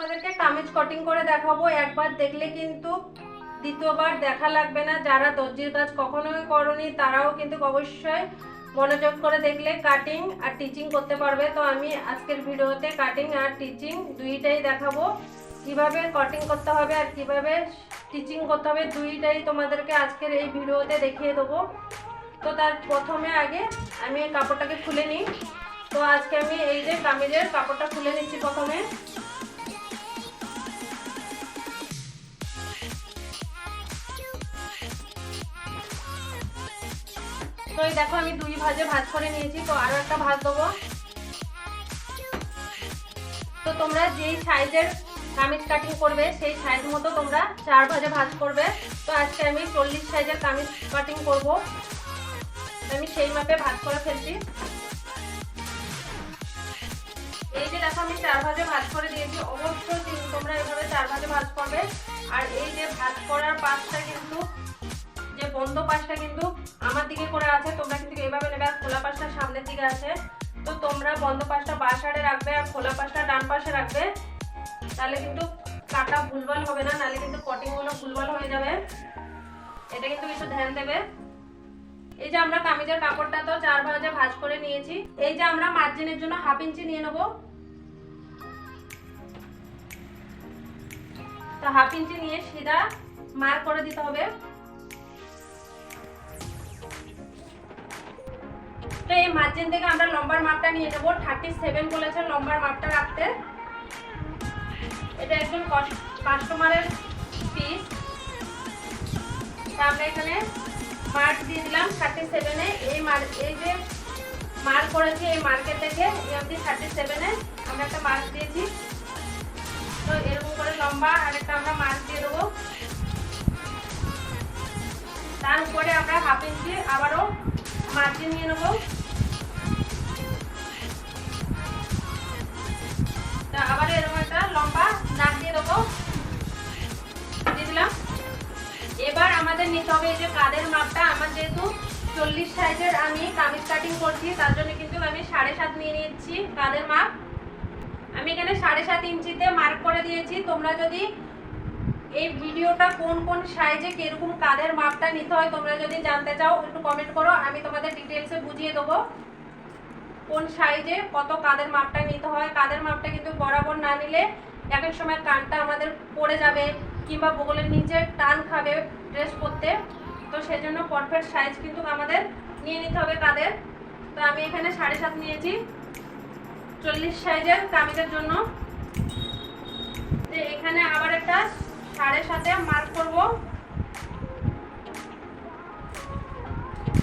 তোমাদেরকে কামিজ কাটিং করে দেখাবো। একবার দেখলে কিন্তু দ্বিতীয়বার দেখা লাগবে না। যারা দর্জির কাজ কখনোই করনি, তারাও কিন্তু অবশ্যই মনোযোগ করে দেখলে কাটিং আর টিচিং করতে পারবে। তো আমি আজকের ভিডিওতে কাটিং আর টিচিং দুইটাই দেখাবো। কীভাবে কাটিং করতে হবে আর কীভাবে টিচিং করতে হবে, দুইটাই তোমাদেরকে আজকের এই ভিডিওতে দেখিয়ে দেবো। তো তার প্রথমে আগে আমি এই কাপড়টাকে খুলে নিই। তো আজকে আমি এই যে কামিজের কাপড়টা খুলে নিচ্ছি প্রথমে। তো এই দেখো, আমি দুই ভাজে ভাজ করে নিয়েছি, তো আরও একটা ভাজ দেবো। তো তোমরা যেই সাইজের কামিজ কাটিং করবে, সেই সাইজ মতো তোমরা চার ভাজে ভাজ করবে। তো আজকে আমি চল্লিশ সাইজের কামিজ কাটিং করব। আমি সেই মাপে ভাজ করে ফেলছি। এই যে দেখো, আমি চার ভাজে ভাজ করে দিয়েছি। অবশ্যই তোমরা এভাবে চার ভাজে ভাজ করবে। আর এই যে ভাজ করার পাশটা কিন্তু বন্ধ পাশটা কিন্তু আমার দিকে করে আছে, তোমরা কিন্তু এইভাবে নেবে, আর খোলা পাশটা সামনের দিকে আছে। তো তোমরা বন্ধ পাশটা বাঁ সাইডে রাখবে আর খোলা পাশটা ডান পাশে রাখবে। তাহলে কিন্তু কাটা ভুলভাল হবে না, নাহলে কিন্তু কটিংগুলো ভুলভাল হয়ে যাবে। এটা কিন্তু কিছু ধ্যান দেবে। এই যে আমরা কামিজের কাপড়টা তো চার ভাজে ভাজ করে নিয়েছি। এই যে আমরা মার্জিনের জন্য হাফ ইঞ্চি নিয়ে নেব। তো হাফ ইঞ্চি নিয়ে সিধা মার করে দিতে হবে। তো এই মার্জিন থেকে আমরা লম্বার মাপটা নিয়ে নেব। থার্টি সেভেন বলেছে লম্বার মাপটা রাখতে। এটা একজন কাস্টমারের পিস আমরা এখানে মার্ক দিয়ে দিলাম থার্টি সেভেনে এই মার্ক এই যে মার্ক করেছি এই মার্কেট থেকে এমনি থার্টি সেভেনে আমরা একটা মার্ক দিয়েছি। তো এরকম করে লম্বা আর একটা আমরা মার্ক দিয়ে দেবো। তার উপরে আমরা হাফ ইঞ্চি আবারও মার্জিন নিয়ে নেব। আবার এরকম একটা লম্বা দাগ দিয়ে দেবো। দিয়ে এবার আমাদের নিতে হবে এই যে কাদের মাপটা। আমার যেহেতু চল্লিশ সাইজের আমি কামিজ কাটিং করছি, তার জন্য কিন্তু আমি সাড়ে সাত নিয়ে নিচ্ছি কাদের মাপ। আমি এখানে সাড়ে সাত ইঞ্চিতে মার্ক করে দিয়েছি। তোমরা যদি এই ভিডিওটা কোন কোন সাইজে কীরকম কাদের মাপটা নিতে হয় তোমরা যদি জানতে চাও, একটু কমেন্ট করো, আমি তোমাদের ডিটেলসে বুঝিয়ে দেবো। কোন সাইজে কত কাদের মাপটা নিতে হয়, কাদের মাপটা কিন্তু বরাবর না নিলে এক এক সময় কানটা আমাদের পড়ে যাবে কিংবা বগলের নিচে টান খাবে ড্রেস পরতে তো সেজন্য পারফেক্ট সাইজ কিন্তু আমাদের নিয়ে নিতে হবে কাদের। তো আমি এখানে সাড়ে সাত নিয়েছি। চল্লিশ সাইজের কামিজের জন্য। এখানে আবার একটা সাড়ে সাতে মার্ক করব।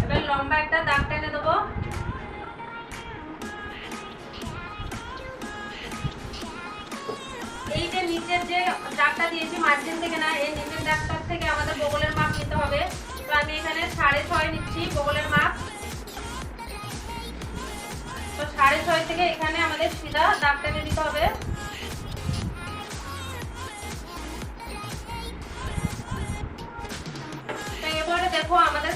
এবার লম্বা একটা দাগ টেনে দেবো। যে দাগটা দিয়েছি মার্জিন থেকে না, এই নিচের দাগটার থেকে আমাদের বগলের মাপ নিতে হবে। তো আমি এখানে সাড়ে ছয় নিচ্ছি বগলের মাপ। তো সাড়ে ছয় থেকে এখানে আমাদের সিধা দাগ টেনে দিতে হবে। এবারে দেখো আমাদের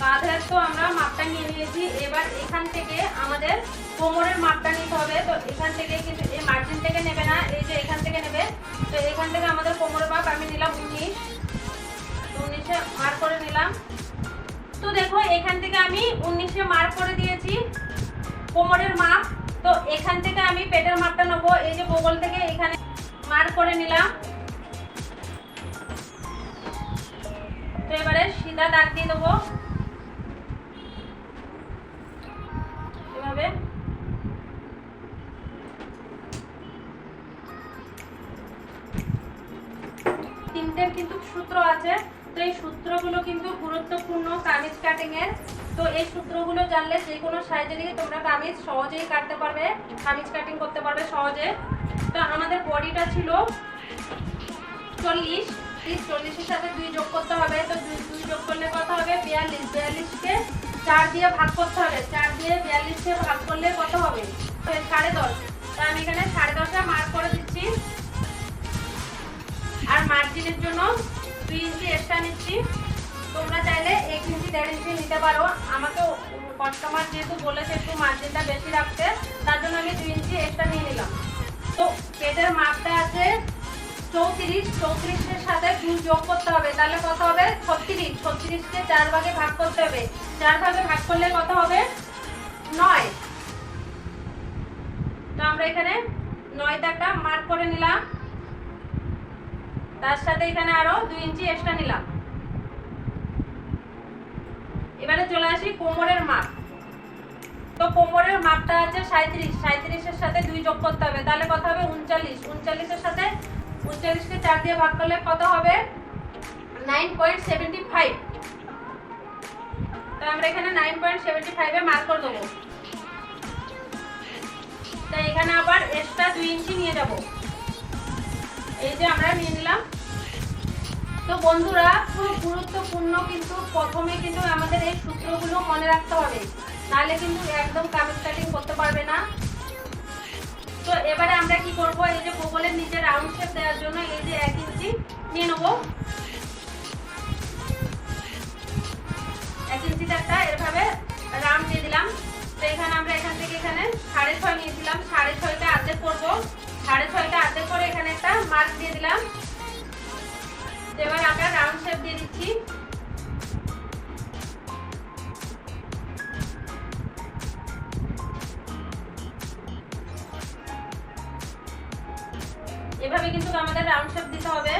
কাঁধের তো আমরা মাপটা নিয়ে নিয়েছি। এবার এখান থেকে আমাদের কোমরের মাপটা নিতে হবে, তো এখান থেকে কিন্তু এই মার্জিন থেকে নেবে না, এই যে এখান থেকে নেবে, তো এখান থেকে আমাদের কোমরের মাপ আমি নিলাম উনিশ। উনিশে মার্ক করে নিলাম। তো দেখো, এখান থেকে আমি উনিশে মার্ক করে দিয়েছি কোমরের মাপ, তো এখান থেকে আমি পেটের মাপটা নেব, এই যে বগল থেকে এখানে মার্ক করে নিলাম। তো এবারে সিধা দাগ দিয়ে দেবো। জানলে যে কোনো সাইজে সাইজেরই তোমরা কামিজ সহজেই কাটতে পারবে, কামিজ কাটিং করতে পারবে সহজে। তো আমাদের বডিটা ছিল চল্লিশ, এই চল্লিশের সাথে দুই যোগ করতে হবে, তো দুই দুই যোগ করলে কত হবে? বিয়াল্লিশ। বিয়াল্লিশকে চার দিয়ে ভাগ করতে হবে। চার দিয়ে বিয়াল্লিশকে ভাগ করলে কত হবে? সাড়ে দশ। তো আমি এখানে সাড়ে দশটা মার্ক করে দিচ্ছি। আর মার্জিনের জন্য দুই ইঞ্চি এক্সট্রা নিচ্ছি। তোমরা চাইলে এক ইঞ্চি দেড় ইঞ্চি নিতে পারো। আমাকে কাস্টমার যেহেতু বলেছে একটু মার্জিনটা বেশি রাখতে, তার জন্য আমি দুই ইঞ্চি এক্সট্রা নিয়ে নিলাম। তো পেটের মাপটা আছে চৌত্রিশ, চৌত্রিশের সাথে দুই যোগ করতে হবে। তাহলে কত হবে? ছত্রিশ। ছত্রিশকে চার ভাগে ভাগ করতে হবে। চার ভাগে ভাগ করলে কত হবে? নয়। তো আমরা এখানে নয় দাগটা মার্ক করে নিলাম। তার সাথে এখানে আরও দুই ইঞ্চি এক্সট্রা নিলাম। এবারে চলে আসি কোমরের মাপ। তো কোমরের মাপটা আছে সাঁত্রিশ সাঁত্রিশের সাথে দুই যোগ করতে হবে। তাহলে কত হবে? উনচল্লিশ। উনচল্লিশের সাথে উনচল্লিশকে চার দিয়ে ভাগ করলে কত হবে? Nine point seventy five. তো আমরা এখানে নাইন পয়েন্ট সেভেন্টি ফাইভে মার্ক করে দেবো। তো এখানে আবার এক্সট্রা দুই ইঞ্চি নিয়ে যাব। এই যে আমরা নিয়ে নিলাম। তো বন্ধুরা, খুব গুরুত্বপূর্ণ কিন্তু প্রথমে কিন্তু আমাদের এই সূত্রগুলো মনে রাখতে হবে। নাহলে কিন্তু একদম কামিজ কাটিং করতে পারবে না। তো এবারে আমরা কি করব? এই যে বগলের নিচে রাউন্ড শেপ দেওয়ার জন্য এই যে এক ইঞ্চি নিয়ে নেব। এক ইঞ্চিতে একটা, এভাবে রাউন্ড দিয়ে দিলাম। তো এখানে আমরা এখান থেকে এখানে সাড়ে ছয় নিয়েছিলাম। সাড়ে ছয়টা আর্ধেক করব। সাড়ে ছয়টা আর্ধেক করে এখানে একটা মার্ক দিয়ে দিলাম। এবার আমরা রাউন্ড শেপ দিয়ে দিচ্ছি। এভাবে কিন্তু আমাদের রাউন্ড শেপ দিতে হবে।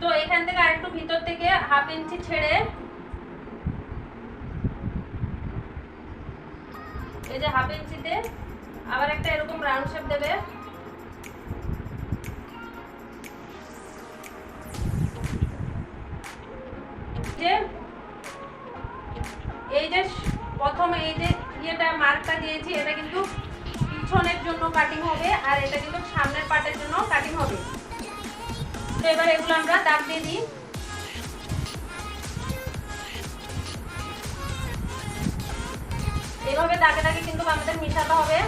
তো এখান থেকে আরেকটু ভিতর থেকে হাফ ইঞ্চি ছেড়ে এই যে হাফ ইঞ্চিতে আবার একটা এরকম রাউন্ড শেপ দেবে। জন্য কাটিং হবে আর এটা কিন্তু সামনের পার্টের জন্য কাটিং হবে। তো এবার এগুলো আমরা দাগ দিয়ে দিই। এভাবে দাগে দাগে কিন্তু আমাদের মিশাতে হবে।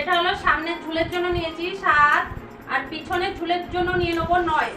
এটা হলো সামনের ঝুলের জন্য নিয়েছি সাত আর পিছনের ঝুলের জন্য নিয়ে নেব নয়।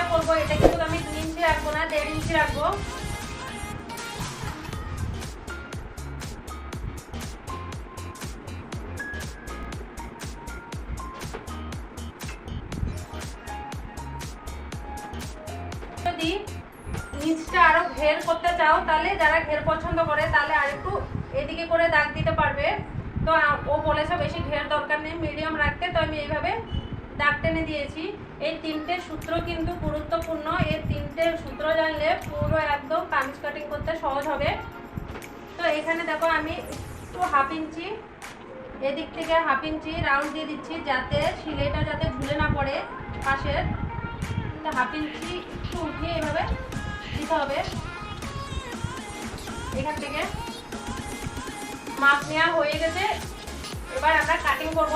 যে সিলেটা করব এটা কিন্তু আমি দুই ইঞ্চি রাখব না, দেড় ইঞ্চি রাখব। যদি নিচটা আরও ঘের করতে চাও, তাহলে যারা ঘের পছন্দ করে, তাহলে আরেকটু এদিকে করে দাগ দিতে পারবে। তো ও বলেছে বেশি ঘের দরকার নেই, মিডিয়াম রাখতে, তো আমি এইভাবে দাগ টেনে দিয়েছি। এই তিনটে সূত্র কিন্তু গুরুত্বপূর্ণ। এই তিনটে সূত্র জানলে পুরো একদম কামিজ কাটিং করতে সহজ হবে। তো এখানে দেখো আমি একটু হাফ ইঞ্চি এদিক থেকে হাফ ইঞ্চি রাউন্ড দিয়ে দিচ্ছি যাতে সিলেটা যাতে ঝুলে না পড়ে পাশের হাফ ইঞ্চি একটু উঠিয়ে এভাবে দিতে হবে। এখান থেকে মাপ নেওয়া হয়ে গেছে। এবার আমরা কাটিং করব।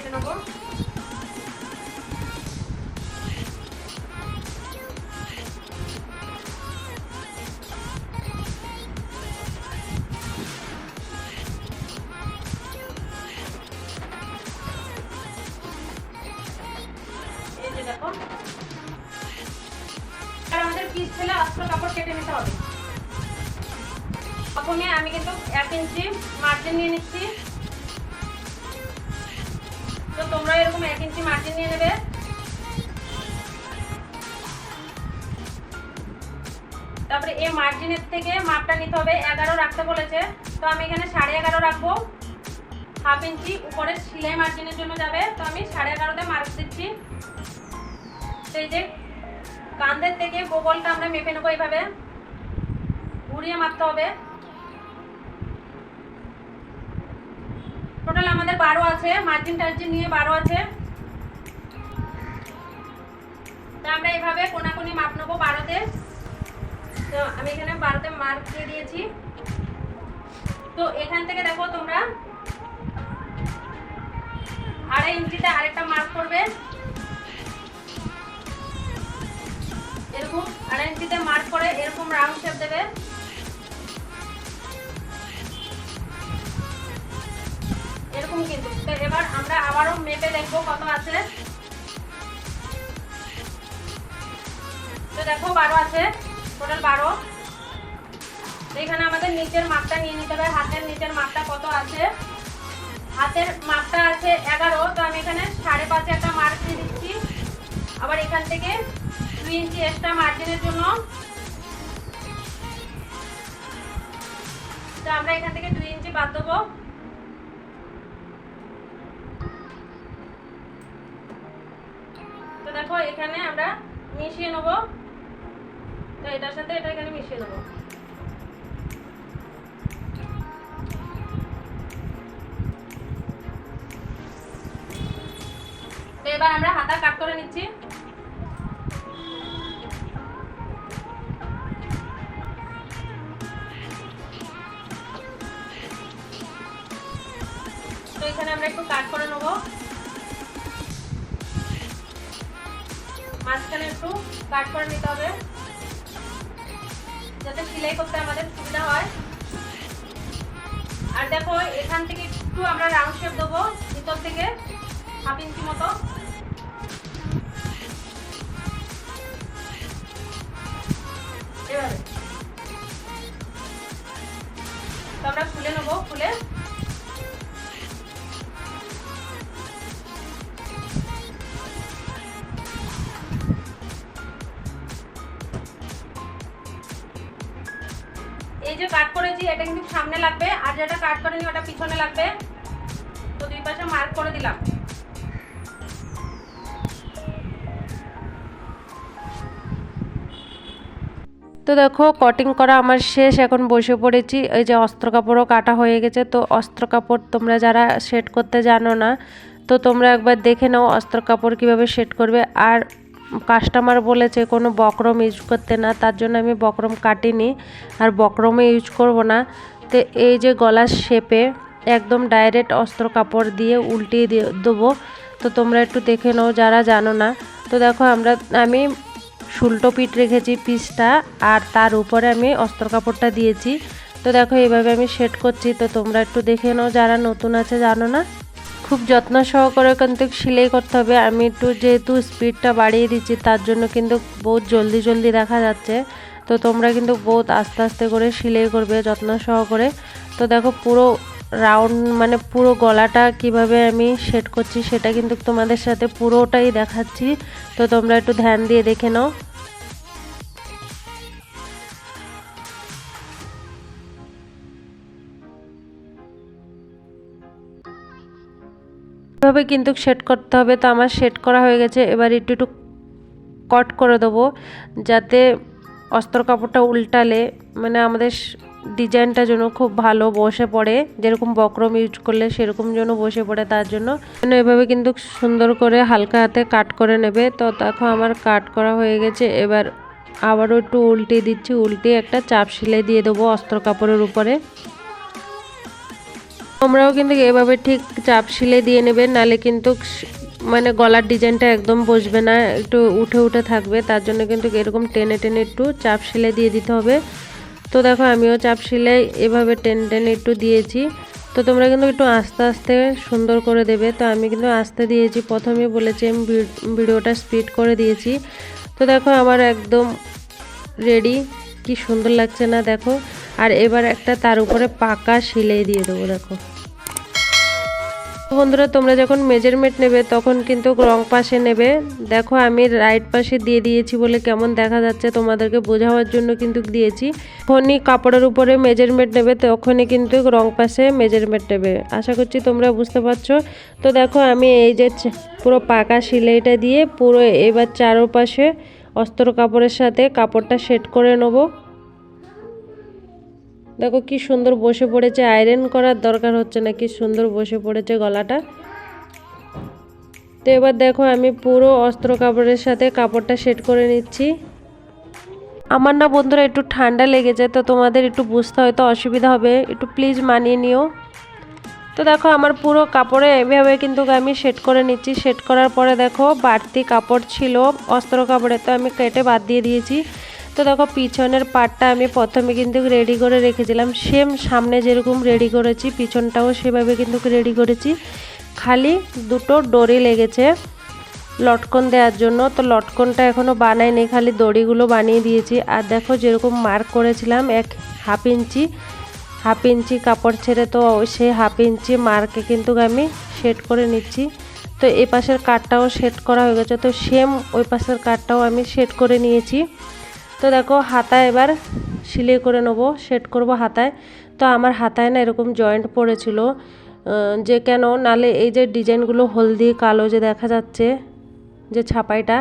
это набор? এরকম এক ইঞ্চি মার্জিন নিয়ে নেবে। তারপরে এই মার্জিনের থেকে মাপটা নিতে হবে, এগারো রাখতে বলেছে। তো আমি এখানে সাড়ে এগারো রাখব। হাফ ইঞ্চি উপরে সিলাই মার্জিনের জন্য যাবে। তো আমি সাড়ে এগারোতে মার্ক দিচ্ছি। এই যে কান্দের থেকে বগলটা আমরা মেপে নেব এইভাবে। ঘুরিয়ে মাপতে হবে। টোটাল আমাদের বারো আছে মার্জিন টার্জিন নিয়ে বারো আছে। তো আমরা এইভাবে কোনাকুনি মাপ নেব বারোতে। তো আমি এখানে বারোতে মার্ক দিয়ে দিয়েছি। তো এখান থেকে দেখো তোমরা, আড়াই ইঞ্চিতে আরেকটা মার্ক করবে। এরকম আড়াই ইঞ্চিতে মার্ক করে এরকম রাউন্ড শেপ দেবে। এরকম কিন্তু। তো এবার আমরা আবারও মেপে দেখব কত আছে। তো দেখো বারো আছে টোটাল বারো। এখানে আমাদের নিচের মাপটা নিয়ে নিতে হবে। হাতের নিচের মাপটা কত আছে? হাতের মাপটা আছে এগারো। তো আমি এখানে সাড়ে পাঁচে একটা মার্ক দিয়ে দিচ্ছি। আবার এখান থেকে দুই ইঞ্চি এক্সট্রা মার্জিনের জন্য। তো আমরা এখান থেকে দুই ইঞ্চি বাদ দেবো। এখানে আমরা মিশিয়ে নেব। তো এটার সাথে এটা এখানে মিশিয়ে নেব। এবার আমরা হাতা কাট করে নিচ্ছি। মাঝখানে একটু কাট করে নিতে হবে। যাতে সেলাই করতে আমাদের সুবিধা হয়। আর দেখো, এখান থেকে একটু আমরা রাউন্ড শেপ দেবো, ভিতর থেকে হাফ ইঞ্চি মতো। তো আমরা খুলে নেব, খুলে কাট করেনি ওটা পিছনে লাগবে। তো দুই পাশে মার্ক করে দিলাম। তো দেখো কটিং করা আমার শেষ, এখন বসে পড়েছি। এই যে অস্ত্র কাপড়ও কাটা হয়ে গেছে, তো অস্ত্র কাপড় তোমরা যারা সেট করতে জানো না, তো তোমরা একবার দেখে নাও অস্ত্র কাপড় কীভাবে সেট করবে। আর কাস্টমার বলেছে, কোনো বক্রম ইউজ করতে না, তার জন্য আমি বক্রম কাটিনি। আর বক্রমে ইউজ করব না। তো এই যে গলার শেপে একদম ডাইরেক্ট অস্ত্র কাপড় দিয়ে উল্টিয়ে দিয়ে দেবো। তো তোমরা একটু দেখে নাও, যারা জানো না। তো দেখো আমরা, আমি শুল্টো পিঠ রেখেছি পিসটা, আর তার উপরে আমি অস্ত্র কাপড়টা দিয়েছি। তো দেখো এইভাবে আমি সেট করছি। তো তোমরা একটু দেখে নাও, যারা নতুন আছে, জানো না। খুব যত্ন সহকারে কিন্তু সেলাই করতে হবে। আমি একটু যেহেতু স্পিডটা বাড়িয়ে দিচ্ছি, তার জন্য কিন্তু বহুত জলদি জলদি দেখা যাচ্ছে। তো তোমরা কিন্তু বহুত আস্তে আস্তে করে সিলাই করবে, যত্ন সহকারে। তো দেখো পুরো রাউন্ড মানে পুরো গলাটা কীভাবে আমি সেট করছি সেটা কিন্তু তোমাদের সাথে পুরোটাই দেখাচ্ছি। তো তোমরা একটু ধ্যান দিয়ে দেখে নাও। এভাবে কিন্তু সেট করতে হবে। তো আমার সেট করা হয়ে গেছে। এবার একটু একটু কট করে দেবো। যাতে অস্ত্র কাপড়টা উল্টালে মানে আমাদের ডিজাইনটা যেন খুব ভালো বসে পড়ে, যেরকম বক্রম ইউজ করলে সেরকম যেন বসে পড়ে তার জন্য। এভাবে কিন্তু সুন্দর করে হালকা হাতে কাট করে নেবে। তো দেখো আমার কাট করা হয়ে গেছে। এবার আবারও একটু উল্টে দিচ্ছি। উল্টে একটা চাপ সেলাই দিয়ে দেবো অস্ত্র কাপড়ের উপরে। তোমরাও কিন্তু এভাবে ঠিক চাপ সিলে দিয়ে নেবে। নালে কিন্তু মানে গলার ডিজাইনটা একদম বসবে না, একটু উঠে উঠে থাকবে, তার জন্য কিন্তু এরকম টেনে টেনে একটু চাপ সিলে দিয়ে দিতে হবে। তো দেখো, আমিও চাপ সিলাই এভাবে টেনে টেনে একটু দিয়েছি। তো তোমরা কিন্তু একটু আস্তে আস্তে সুন্দর করে দেবে। তো আমি কিন্তু আস্তে দিয়েছি, প্রথমে বলেছি আমি ভিডিওটা স্পিড করে দিয়েছি। তো দেখো, আমার একদম রেডি। কি সুন্দর লাগছে না, দেখো। আর এবার একটা তার উপরে পাকা সিলাই দিয়ে দেবো, দেখো। বন্ধুরা, তোমরা যখন মেজারমেন্ট নেবে, তখন কিন্তু রং পাশে নেবে। দেখো, আমি রাইট পাশে দিয়ে দিয়েছি বলে কেমন দেখা যাচ্ছে তোমাদেরকে বোঝাবার জন্য কিন্তু দিয়েছি। যখনই কাপড়ের উপরে মেজারমেন্ট নেবে, তখনই কিন্তু রং পাশে মেজারমেন্ট নেবে। আশা করছি তোমরা বুঝতে পারছ। তো দেখো, আমি এই যে পুরো পাকা সিলাইটা দিয়ে পুরো এবার চারোপাশে অস্ত্র কাপড়ের সাথে কাপড়টা সেট করে নেব। দেখো কি সুন্দর বসে পড়েছে আয়রন করার দরকার হচ্ছে না, কি সুন্দর বসে পড়েছে গলাটা। তো এবার দেখো আমি পুরো অস্ত্র কাপড়ের সাথে কাপড়টা সেট করে নিচ্ছি। আমার না বন্ধুরা একটু ঠান্ডা লেগেছে, তো তোমাদের একটু বুঝতে হয়তো অসুবিধা হবে, একটু প্লিজ মানিয়ে নিও। তো দেখো আমার পুরো কাপড়ে এভাবে কিন্তু আমি সেট করে নিচ্ছি সেট করার পরে দেখো বাড়তি কাপড় ছিল অস্ত্র কাপড়ে, তো আমি কেটে বাদ দিয়ে দিয়েছি। তো দেখো পিছনের পাটটা আমি প্রথমে কিন্তু রেডি করে রেখেছিলাম। সেম সামনে যেরকম রেডি করেছি, পিছনটাও সেভাবে কিন্তু রেডি করেছি। খালি দুটো ডোরি লেগেছে লটকন দেওয়ার জন্য। তো লটকনটা এখনও বানাইনি, খালি দড়িগুলো বানিয়ে দিয়েছি। আর দেখো যেরকম মার্ক করেছিলাম, এক হাফ ইঞ্চি হাফ ইঞ্চি কাপড় ছেড়ে তো সেই হাফ ইঞ্চি মার্কে কিন্তু আমি সেট করে নিচ্ছি। তো এই পাশের কাঠটাও সেট করা হয়ে গেছে। তো সেম ওই পাশের কাঠটাও আমি সেট করে নিয়েছি। তো দেখো হাতায় এবার সিলাই করে নেব সেট করব হাতায়। তো আমার হাতায় না এরকম জয়েন্ট পড়েছিল। যে কেন? নালে এই যে ডিজাইনগুলো হলদি, কালো যে দেখা যাচ্ছে, যে ছাপাইটা,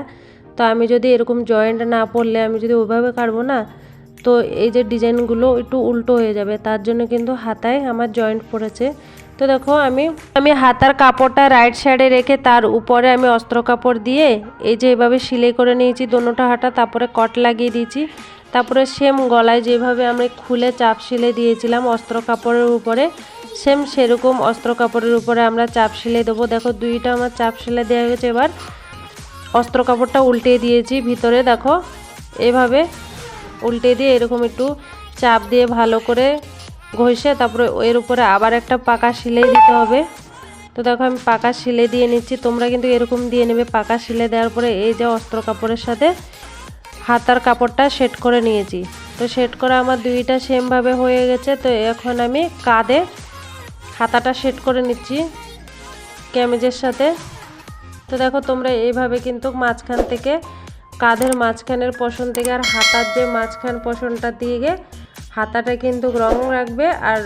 তো আমি যদি এরকম জয়েন্ট না পড়লে আমি যদি ওইভাবে কাটবো না, তো এই যে ডিজাইনগুলো একটু উল্টো হয়ে যাবে। তার জন্য কিন্তু হাতায় আমার জয়েন্ট পড়েছে। তো দেখো আমি আমি হাতার কাপড়টা রাইট সাইডে রেখে তার উপরে আমি অস্ত্র কাপড় দিয়ে এই যে এভাবে সিলাই করে নিয়েছি, দোনোটা হাতা, তারপরে কট লাগিয়ে দিয়েছি। তারপরে সেম গলায় যেভাবে আমি খুলে চাপ সিলাই দিয়েছিলাম অস্ত্র কাপড়ের উপরে সেম সেরকম অস্ত্র কাপড়ের উপরে আমরা চাপ সিলাই দেবো। দেখো দুইটা আমার চাপ সিলাই দেওয়া হয়ে গেছে এবার। অস্ত্র কাপড়টা উল্টে দিয়েছি ভিতরে, দেখো এভাবে উল্টে দিয়ে এরকম একটু চাপ দিয়ে ভালো করে ঘষে তারপরে এর উপরে আবার একটা পাকা সিলাই দিতে হবে। তো দেখো আমি পাকা সিলাই দিয়ে নিচ্ছি, তোমরা কিন্তু এরকম দিয়ে নেবে। পাকা সিলাই দেওয়ার পরে এই যে অস্ত্র কাপড়ের সাথে হাতার কাপড়টা সেট করে নিয়েছি। তো সেট করা আমার দুইটা সেমভাবে হয়ে গেছে। তো এখন আমি কাঁধে হাতাটা সেট করে নিচ্ছি ক্যামেজের সাথে। তো দেখো তোমরা এইভাবে কিন্তু মাঝখান থেকে কাঁধের মাঝখানের পশন থেকে আর হাতার যে মাঝখান পশনটা দিয়ে হাতাটা কিন্তু রং রাখবে আর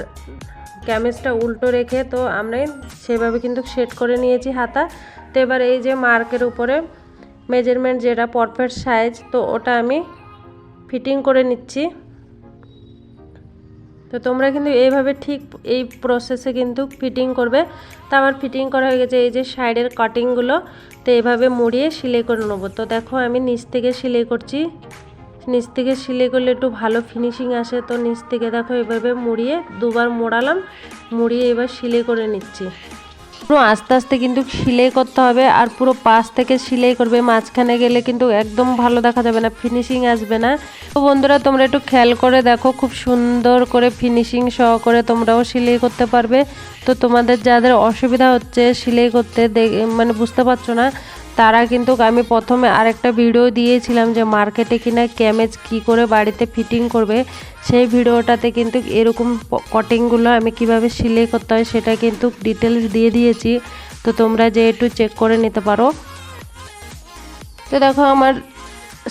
ক্যামেজটা উল্টো রেখে তো আমরা সেভাবে কিন্তু সেট করে নিয়েছি হাতা। তো এবার এই যে মার্কের উপরে মেজারমেন্ট যেটা পারফেক্ট সাইজ তো ওটা আমি ফিটিং করে নিচ্ছি। তো তোমরা কিন্তু এইভাবে ঠিক এই প্রসেসে কিন্তু ফিটিং করবে। তো আমার ফিটিং করা হয়ে গেছে এই যে সাইডের কাটিংগুলো তো এইভাবে মুড়িয়ে সিলাই করে নেব। তো দেখো আমি নিচ থেকে সিলাই করছি। নিচ থেকে সিলাই করলে একটু ভালো ফিনিশিং আসে। তো নিচ থেকে দেখো এভাবে মুড়িয়ে দুবার মোড়ালাম, মুড়িয়ে এবার সিলাই করে নিচ্ছি। পুরো আস্তে আস্তে কিন্তু সিলাই করতে হবে আর পুরো পাশ থেকে সিলাই করবে, মাঝখানে গেলে কিন্তু একদম ভালো দেখা যাবে না ফিনিশিং আসবে না। তো বন্ধুরা, তোমরা একটু খেয়াল করে দেখো, খুব সুন্দর করে ফিনিশিং সহ করে তোমরাও সিলাই করতে পারবে। তো তোমাদের যাদের অসুবিধা হচ্ছে সিলাই করতে মানে বুঝতে পারছ না তারা কিন্তু আমি প্রথমে আরেকটা ভিডিও দিয়েছিলাম যে মার্কেটে কিনা ক্যামেজ কি করে বাড়িতে ফিটিং করবে, সেই ভিডিওটাতে কিন্তু এরকম কটিংগুলো আমি কীভাবে সিলাই করতে হয় সেটা কিন্তু ডিটেলস দিয়ে দিয়েছি। তো তোমরা যে একটু চেক করে নিতে পারো। তো দেখো আমার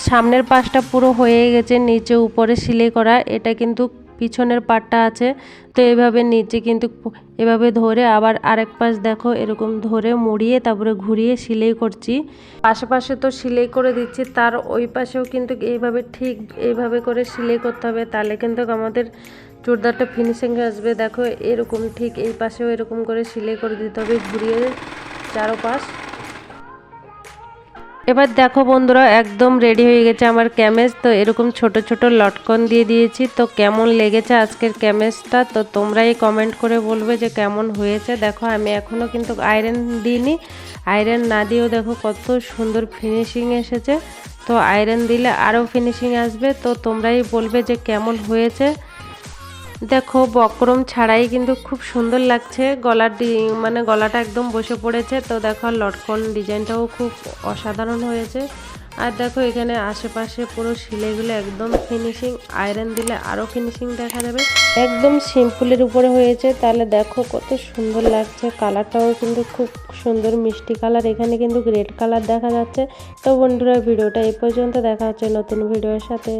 সামনের পাশটা পুরো হয়ে গেছে, নিচে উপরে সিলাই করা, এটা কিন্তু পিছনের পাটটা আছে। তো এভাবে নিচে কিন্তু এভাবে ধরে আবার আরেক পাশ দেখো, এরকম ধরে মুড়িয়ে তারপরে ঘুরিয়ে সিলাই করছি। পাশে তো সিলাই করে দিচ্ছি, তার ওই পাশেও কিন্তু এইভাবে ঠিক এইভাবে করে সিলাই করতে হবে, তাহলে কিন্তু আমাদের চুড়দারটা ফিনিশিং আসবে। দেখো, এরকম ঠিক এই পাশেও এরকম করে সিলাই করে দিতে হবে, ঘুরিয়ে চারোপাশ। এবার দেখো বন্ধুরা, একদম রেডি হয়ে গেছে আমার ক্যামেজ তো এরকম ছোট ছোট লটকন দিয়ে দিয়েছি। তো কেমন লেগেছে আজকের ক্যামেজটা তো তোমরাই কমেন্ট করে বলবে যে কেমন হয়েছে। দেখো, আমি এখনও কিন্তু আয়রন দিইনি। আয়রন না দিয়েও দেখো কত সুন্দর ফিনিশিং এসেছে। তো আয়রন দিলে আরও ফিনিশিং আসবে। তো তোমরাই বলবে যে কেমন হয়েছে। দেখো, বক্রম ছাড়াই কিন্তু খুব সুন্দর লাগছে। গলার মানে গলাটা একদম বসে পড়েছে। তো দেখো, লটকন ডিজাইনটাও খুব অসাধারণ হয়েছে। আর দেখো, এখানে আশেপাশে পুরো সিলাইগুলো একদম ফিনিশিং আয়রন দিলে আরও ফিনিশিং দেখা যাবে। একদম সিম্পলের উপরে হয়েছে। তাহলে দেখো, কত সুন্দর লাগছে। কালারটাও কিন্তু খুব সুন্দর। মিষ্টি কালার, এখানে কিন্তু রেড কালার দেখা যাচ্ছে। তো বন্ধুরা, ভিডিওটা এই পর্যন্ত। দেখা হচ্ছে নতুন ভিডিওর সাথে।